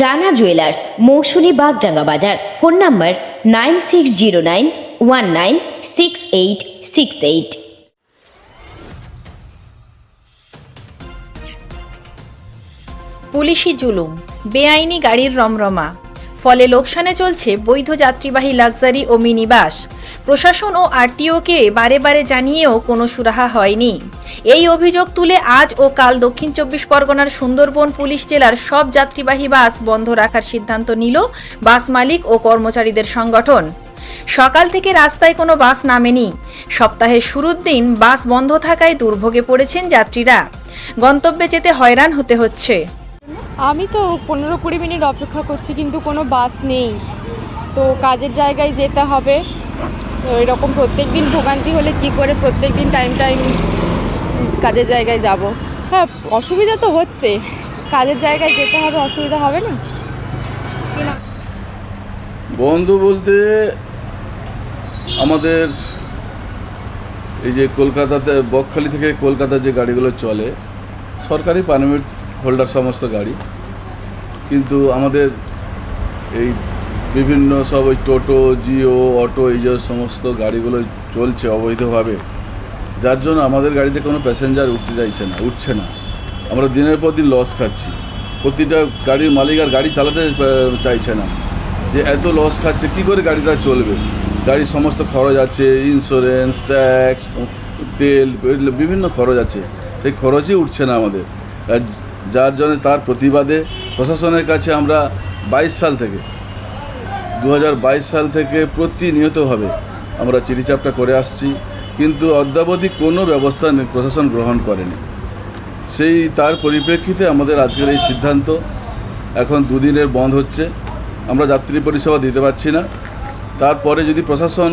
Rana jewellers Mousumi Bagdanga Bazar. Phone number nine six zero nine one nine six eight six eight. পুলিশি জুলুম, বেআইনি গাড়ির রমরমা। ফলে লোকসানে চলছে বৈধ যাত্রীবাহী লাক্সারি ও মিনি বাস প্রশাসন ও আরটিওকে বারে বারে জানিয়েও কোনো সুরাহা হয়নি। এই অভিযোগ তুলে আজ ও কাল দক্ষিণ চব্বিশ পরগনার সুন্দরবন পুলিশ জেলার সব যাত্রীবাহী বাস বন্ধ রাখার সিদ্ধান্ত নিল বাস মালিক ও কর্মচারীদের সংগঠন। সকাল থেকে রাস্তায় কোনো বাস নামেনি। সপ্তাহের শুরুর দিন বাস বন্ধ থাকায় দুর্ভোগে পড়েছেন যাত্রীরা। গন্তব্যে যেতে হয়রান হতে হচ্ছে। আমি তো পনেরো কুড়ি মিনিট অপেক্ষা করছি, কিন্তু কোনো বাস নেই। তো কাজের জায়গায় যেতে হবে। তো এরকম প্রত্যেক দিন ভোগান্তি হলে কি করে প্রত্যেক দিন টাইম টাইম কাজের জায়গায় যাব? হ্যাঁ অসুবিধা তো হচ্ছে। কাজের জায়গায় যেতে হবে, অসুবিধা হবে না? বন্ধু বলতে আমাদের এই যে কলকাতাতে, বকখালি থেকে কলকাতা যে গাড়িগুলো চলে, সরকারি পারমিট হোল্ডার সমস্ত গাড়ি। কিন্তু আমাদের এই বিভিন্ন সব ওই টোটো, জিও, অটো, এই যে সমস্ত গাড়িগুলো চলছে অবৈধভাবে, যার জন্য আমাদের গাড়িতে কোনো প্যাসেঞ্জার উঠতে চাইছে না, উঠছে না। আমরা দিনের পর দিন লস খাচ্ছি। প্রতিটা গাড়ির মালিক আর গাড়ি চালাতে চাইছে না। যে এত লস খাচ্ছে, কি করে গাড়িটা চলবে? গাড়ির সমস্ত খরচ আছে ইন্স্যুরেন্স ট্যাক্স তেল, বিভিন্ন খরচ আছে। সেই খরচই উঠছে না আমাদের। যার জন্য তার প্রতিবাদে প্রশাসনের কাছে আমরা বাইশ সাল থেকে দু হাজার বাইশ সাল থেকে প্রতিনিয়তভাবে আমরা চিঠিচাপটা করে আসছি, কিন্তু অদ্যাবধি কোনো ব্যবস্থা প্রশাসন গ্রহণ করেনি। সেই তার পরিপ্রেক্ষিতে আমাদের আজকের এই সিদ্ধান্ত এখন দুদিনের বন্ধ হচ্ছে। আমরা যাত্রী পরিষেবা দিতে পারছি না। তারপরে যদি প্রশাসন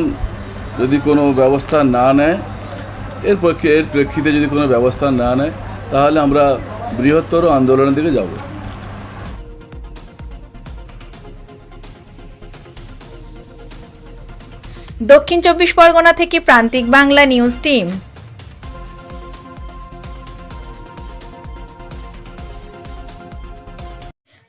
যদি কোনো ব্যবস্থা না নেয়, এর পক্ষে এর প্রেক্ষিতে যদি কোনো ব্যবস্থা না নেয়, তাহলে আমরা বৃহত্তর আন্দোলনের দিকে যাব। দক্ষিণ চব্বিশ পরগনা থেকে প্রান্তিক বাংলা নিউজ টিম।